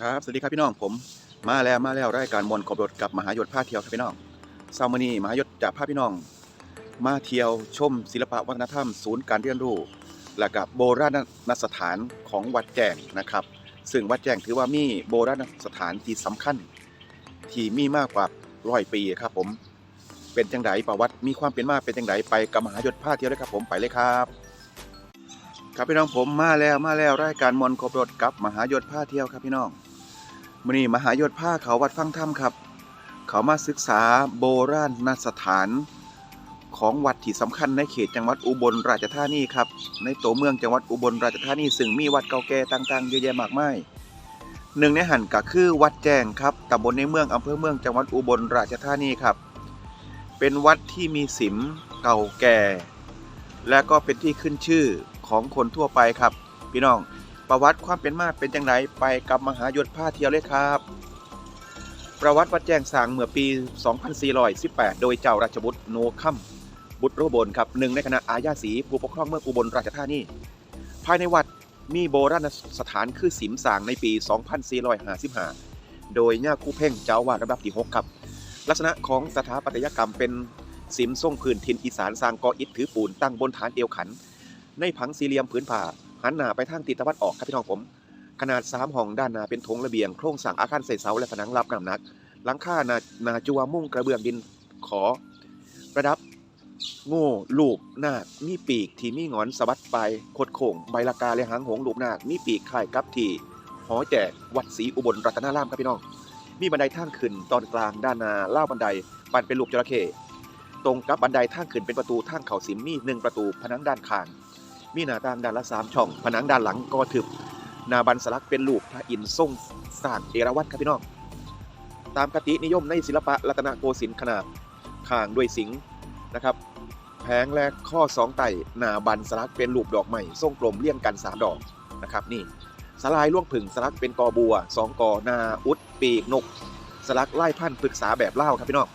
ครับ สวัสดีครับพี่น้องผม มาแล้วมาแล้วรายการมนขอบรถกับมหายศพาเที่ยวครับพี่น้องเช้ามื้อนี้มหายศจะพาพี่น้อง มาเที่ยวชมศิลปะวัฒนธรรม ศูนย์การเรียนรู้ และกับโบราณสถานของวัดแจ้งนะครับ ซึ่งวัดแจ้งถือว่ามีโบราณสถานที่สำคัญ ที่มีมากกว่าร้อยปีครับผม เป็นจังไดประวัติมีความเป็นมาเป็นจังไดไปกับมหายศพาเที่ยวเลยครับผมไปเลยครับครับพี่น้องผมมาแล้วมาแล้วรายการมนต์ครบรถกับมหายศพาเที่ยวครับพี่น้อง มือนี้มหายศพาเขาวัดฟังธรรมครับ เขามาศึกษาโบราณสถานของวัดที่สำคัญในเขตจังหวัดอุบลราชธานีครับ ในตัวเมืองจังหวัดอุบลราชธานีซึ่งมีวัดเก่าแก่ต่างๆเยอะแยะมากมายหนึ่งในหันก็คือวัดแจ้งครับตำบลในเมืองอำเภอเมืองจังหวัดอุบลราชธานีครับ เป็นวัดที่มีศิมเก่าแก่ และก็เป็นที่ขึ้นชื่อของคนทั่วไปครับ พี่น้อง ประวัติความเป็นมาเป็นจังไดไปกับมหายศพาเที่ยวเลยครับ ประวัติวัดแจ้งสางเมื่อปี 2418 โดยเจ้าราชบุตรโนคัมบุตรโรบลครับหนึ่งในคณะอาญาสีผู้ปกครองเมืองอุบลราชธานีภายในวัดมีโบราณสถานคือสิมสางในปี 2455 โดยย่าคู่เพ่งเจ้าวาดระดับที่ 6 ครับ ลักษณะของสถาปัตยกรรมเป็นสิมทรงพื้นถิ่นอีสานสางกออิฐถือปูนตั้งบนฐานเอวขัน ในผังสี่เหลี่ยมผืนผ้า หันหน้าไปทางทิศตะวันออกครับพี่น้องผม ขนาด3ห้องด้านหน้าเป็นโถงระเบียงโครงสร้างอาคารใส่เสาและผนังรับน้ำหนัก หลังคาหนาหนาจัวมุ่งกระเบื้องดินขอ ประดับ โง่ลูกนาคมีปีกที่มีงอนสะบัดปลายคดโข่งใบลากาและหางหงลูกนาคมีปีกคล้ายกับที่หอแจกวัดศรีอุบลรัตนารามครับพี่น้องมีบันไดทางขึ้นตอนกลางด้านหน้าล่าบันไดปันเป็นรูปจระเข้ตรงกับบันไดทางขึ้นเป็นประตูทางเขาสิมมีหนึ่งประตูผนังด้านข้าง มีหน้าต่างด้านละสามช่อง ผนังด้านหลังก็ทึบหนาบันสลักเป็นรูปพระอินทร์ทรงสร้างเอราวัณครับพี่น้อง ตามกตินิยมในศิลปะรัตนโกสินทร์ขนาดข้างด้วยสิงห์นะครับ แผงและข้อสองไต่หนาบันสลักเป็นรูปดอกไม้ทรงกลมเลี่ยงกันสามดอกนะครับนี่สลายล่วงผึ่งสลักเป็นกอบัวสองกอนาอุดปีกนก สลักไล่พันธุ์ปรึกษาแบบเล่าครับพี่น้อง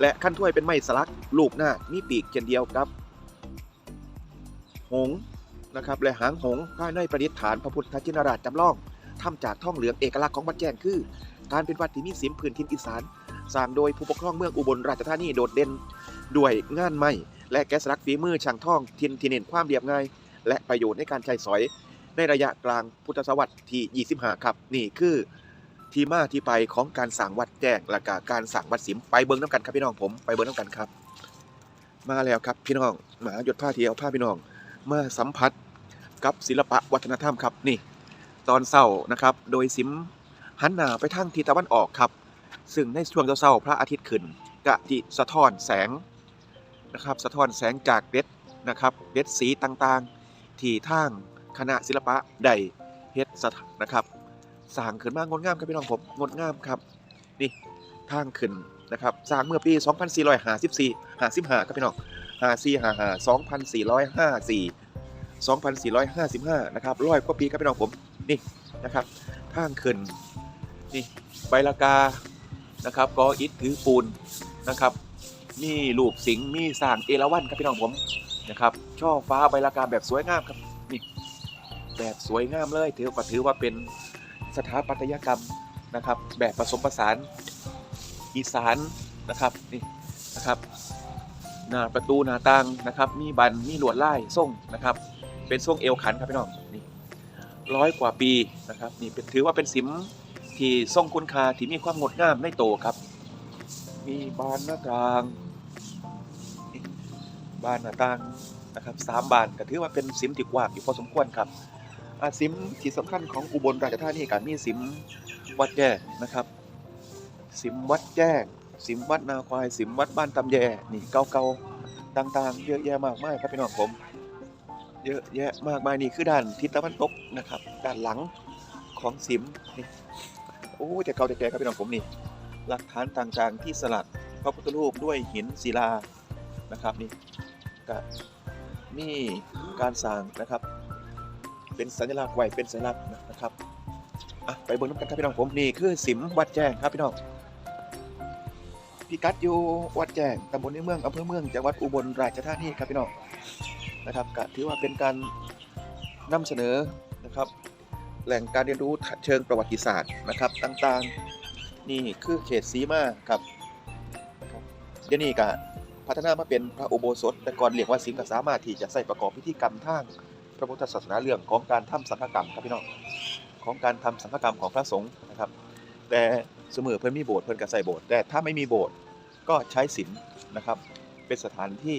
และขั้นถ้วยเป็นไม้สลักลูกหน้ามีปีกเช่นเดียวกับ หงนะครับและหางหงภายในประดิษฐานพระพุทธชินราชจำลองทำจากท่องเหลืองเอกลักษณ์ของวัดแจ้งคือ การเป็นวัดที่มีสิมพื้นถิ่นอีสานสร้างโดยผู้ปกครองเมืองอุบลราชธานีโดดเด่นด้วยงานไม้และแกสลักฝีมือช่างท่องทินที่เน้นความเรียบง่าย และประโยชน์ในการใช้สอย ในระยะกลางพุทธศตวรรษที่ 25 ครับ นี่คือที่มาที่ไปของการสั่งวัดแจ้งและกการสั่งวัดสิมไปเบิ้งน้ำกันครับพี่น้องผมไปเบิ้งน้ำกันครับ มาแล้วครับพี่น้องหมาหยดผ้าเที่ยวผ้าพี่น้อง มาสัมผัสกับศิลปะวัฒนธรรมครับนี่ ตอนเศร้านะครับ โดยสิมหันหน้าไปทางทิศตะวันออกครับ ซึ่งในช่วงเช้าพระอาทิตย์ขึ้นกะจิสะท้อนแสงนะครับ สะท้อนแสงจากเด็ดนะครับเด็ดสีต่างๆ ที่ทางคณะศิลปะได้เฮ็ดสถนะครับสร้างขึ้นมางดงามครับพี่น้องผมงดงามครับนี่ทางขึ้นนะครับสร้างเมื่อปี 2454 55ครับพี่น้อง5455 2454 2455 นะครับร้อยกว่าปีครับพี่น้องผมนี่นะครับทางขึ้นนี่ใบละกานะครับกออิฐถือปูนนะครับ มีลูกสิงมีสร้างเอราวัณครับพี่น้องผมนะครับ ช่อฟ้าใบละกาแบบสวยงามครับนี่แบบสวยงามเลยถือว่าถือว่าเป็นสถาปัตยกรรมนะครับ แบบผสมผสานอีสานนะครับนี่นะครับหน้าประตูหน้าต่างนะครับ มีบันมีลวดลายทรงนะครับ เป็นทรงเอวขันครับพี่น้องนี่ร้อยกว่าปีนะครับนี่เป็นถือว่าเป็นสิมที่ทรงคุณค่าที่มีความงดงามในโตครับ มีบานหน้าต่างบานหน้าต่างนะครับสามบานก็ถือว่าเป็นสิมที่กว้างอยู่พอสมควรครับอาสิมที่สำคัญของอุบลราชธานีการมีสิมวัดแย่นะครับ สิมวัดแจ้งสิมวัดนาควาย สิมวัดบ้านตำแยนี่เก่าๆต่างๆ เยอะแยะมากมายครับพี่น้องผม เยอะแยะมากมายนี่คือด้านทิศตะวันตกนะครับ ด้านหลังของสิมนี่โอ้แต่เก่าแต่แก่ครับพี่น้องผมนี่ หลักฐานต่างๆที่สลักพระพุทธรูปด้วยหินศิลานะครับนี่ก็นี่การสร้างนะครับ เป็นสัญลักษณ์ไว้เป็นสัญลักษณ์นะครับอะไปเบิ่งน้ำกันครับพี่น้องผมนี่คือสิมวัดแจ้งครับพี่น้องพิกัดอยู่วัดแจ้งตำบลในเมืองอำเภอเมืองจังหวัดอุบลราชธานีครับพี่น้อง นะครับก็ถือว่าเป็นการนำเสนอนะครับ แหล่งการเรียนรู้เชิงประวัติศาสตร์นะครับต่างๆนี่คือเขตสีมาครับเดี๋ยวนี้ก็พัฒนามาเป็นพระอุโบสถ แต่ก่อนเรียกว่าสิงห์ก็สามารถที่จะใส่ประกอบพิธีกรรมทางพระพุทธศาสนาเรื่องของการทำสังฆกรรมครับพี่น้องของการทำสังฆกรรมของพระสงฆ์นะครับ แต่เสมอเพิ่อนมีโบสถ์เพิ่อนก็ใส่โบสถ์แต่ถ้าไม่มีโบสถ์ก็ใช้ศีลนะครับ เป็นสถานที่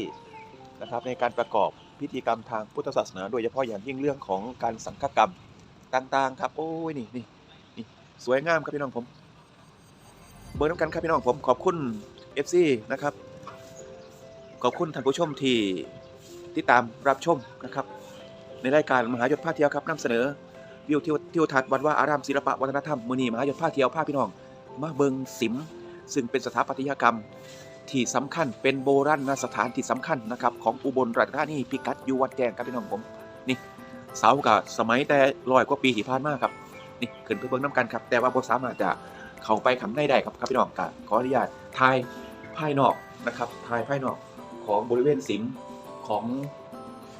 นะครับในการประกอบ พิธีกรรมทางพุทธศาสนา โดยเฉพาะอย่างยิ่งเรื่องของการสังฆกรรมต่างๆ ครับโอ้ยนี่นี่นี่สวยงามครับพี่น้องผม เบอร์น้ำกันครับพี่น้องผมขอบคุณ FC นะครับ ขอบคุณท่านผู้ชมที่ติดตามรับชมนะครับ ในรายการมหายศภาคเที่ยวครับนำเสนอวิวทิวทิวทัศน์วัดว่าอารามศิลปะวัฒนธรรมมือนีมหายศภาคเที่ยวภาคพี่น้องมาเบิงสิม ซึ่งเป็นสถาปัตยกรรม ที่สำคัญเป็นโบราณสถานที่สำคัญนะครับของอุบลราชธานีพิกัดอยู่วัดแจงครับพี่น้องผมนี่เสากับสมัยแต่ร้อยกว่าปีที่ผ่านมาครับนี่ขึ้นไปเบิ่งน้ำกันครับแต่ว่าบ่สามารถจะเข้าไปข้างในได้ครับครับพี่น้องกขออนุญาตถ่ายภายนอกนะครับถ่ายภายนอกของบริเวณสิมของ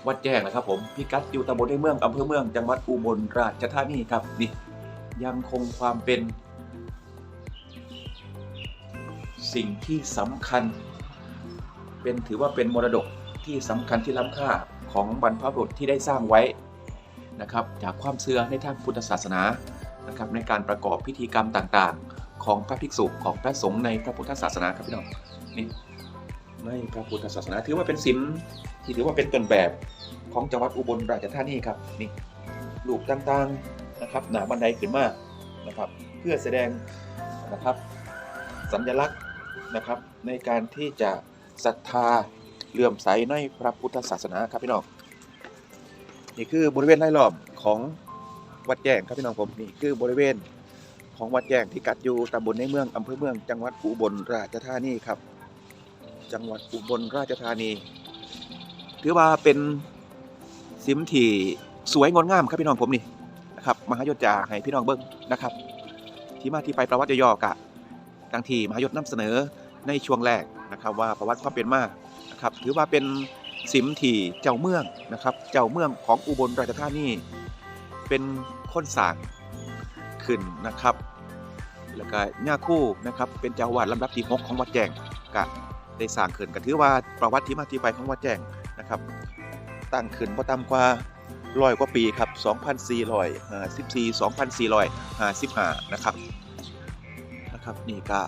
วัดแจ้งนะครับ ผมพิกัดอยู่ตำบลในเมืองอำเภอเมืองจังหวัดอุบลราชธานีครับนี่ยังคงความเป็น สิ่งที่สำคัญ เป็นถือว่าเป็นมรดกที่สำคัญที่ล้ำค่าของบรรพบุรุษที่ได้สร้างไว้นะครับจากความเชื่อในทางพุทธศาสนานะครับในการประกอบพิธีกรรมต่างๆ ของพระภิกษุของพระสงฆ์ในพระพุทธศาสนาครับพี่น้องนี่ในพระพุทธศาสนาถือว่าเป็นศิลที่ถือว่าเป็นต้นแบบของจังหวัดอุบลราชธานีครับนี่รูปต่างๆนะครับหนาบันไดขึ้นมานะครับ เพื่อแสดงนะครับ สัญลักษณ์ นะครับ ในการที่จะศรัทธาเลื่อมใสในพระพุทธศาสนาครับพี่น้องนี่คือบริเวณไร่ล้อมของวัดแจ้งครับพี่น้องผมนี่คือบริเวณของวัดแจ้งที่กัดอยู่ตำบลในเมืองอำเภอเมือง จังหวัดอุบลราชธานีครับ จังหวัดอุบลราชธานี ถือว่าเป็นสิมที่สวยงดงามครับพี่น้องผมนี่นะครับมหายศจาให้พี่น้องเบิ้งนะครับ ที่มาที่ไปประวัติย่อๆกะ ดังที่มหายศนำเสนอในช่วงแรกนะครับ ว่าประวัติความเป็นมานะครับถือว่าเป็นสิมที่เจ้าเมืองนะครับ เจ้าเมืองของอุบลราชธานีเป็นคนสร้างขึ้นนะครับ แล้วก็ย่าคู่นะครับ เป็นเจ้าวาดลำดับที่6ของวัดแจงก็ได้สร้างขึ้นก็ถือว่าประวัติที่มาที่ไปของวัดแจงนะครับตั้งขึ้นพอต่ำกว่าร้อยกว่าปีครับ 2,454 2,455 นะครับ นะครับ นี่ก็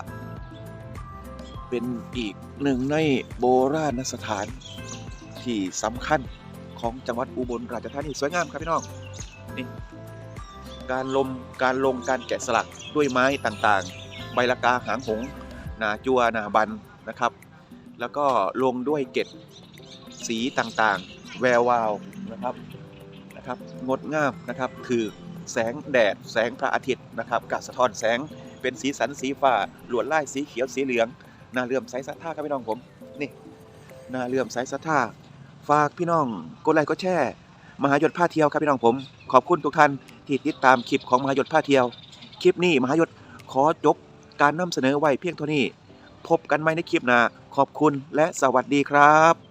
เป็นอีกหนึ่งในโบราณสถานที่สำคัญของจังหวัดอุบลราชธานีสวยงามครับพี่น้องนี่การลมการลงการแกะสลักด้วยไม้ต่างๆ ใบละกาหางหงนาจัวนาบันนะครับ แล้วก็ลงด้วยเกล็ดสีต่างๆ แวววาวนะครับนะครับงดงามนะครับคือแสงแดดแสงพระอาทิตย์นะครับกะสะท้อนแสง เป็นสีสันสีฟ้าลวดลายสีเขียวสีเหลืองน่าเลื่อมใสศรัทธาครับพี่น้องผมนี่น่าเลื่อมใสศรัทธาฝากพี่น้องกดไลค์กดแชร์มหายศผ้าเที่ยวครับพี่น้องผม ขอบคุณทุกท่านที่ติดตามคลิปของมหายศผ้าเที่ยว คลิปนี้มหายศขอจบการนำเสนอไว้เพียงเท่านี้ พบกันใหม่ในคลิปหน้าขอบคุณและสวัสดีครับ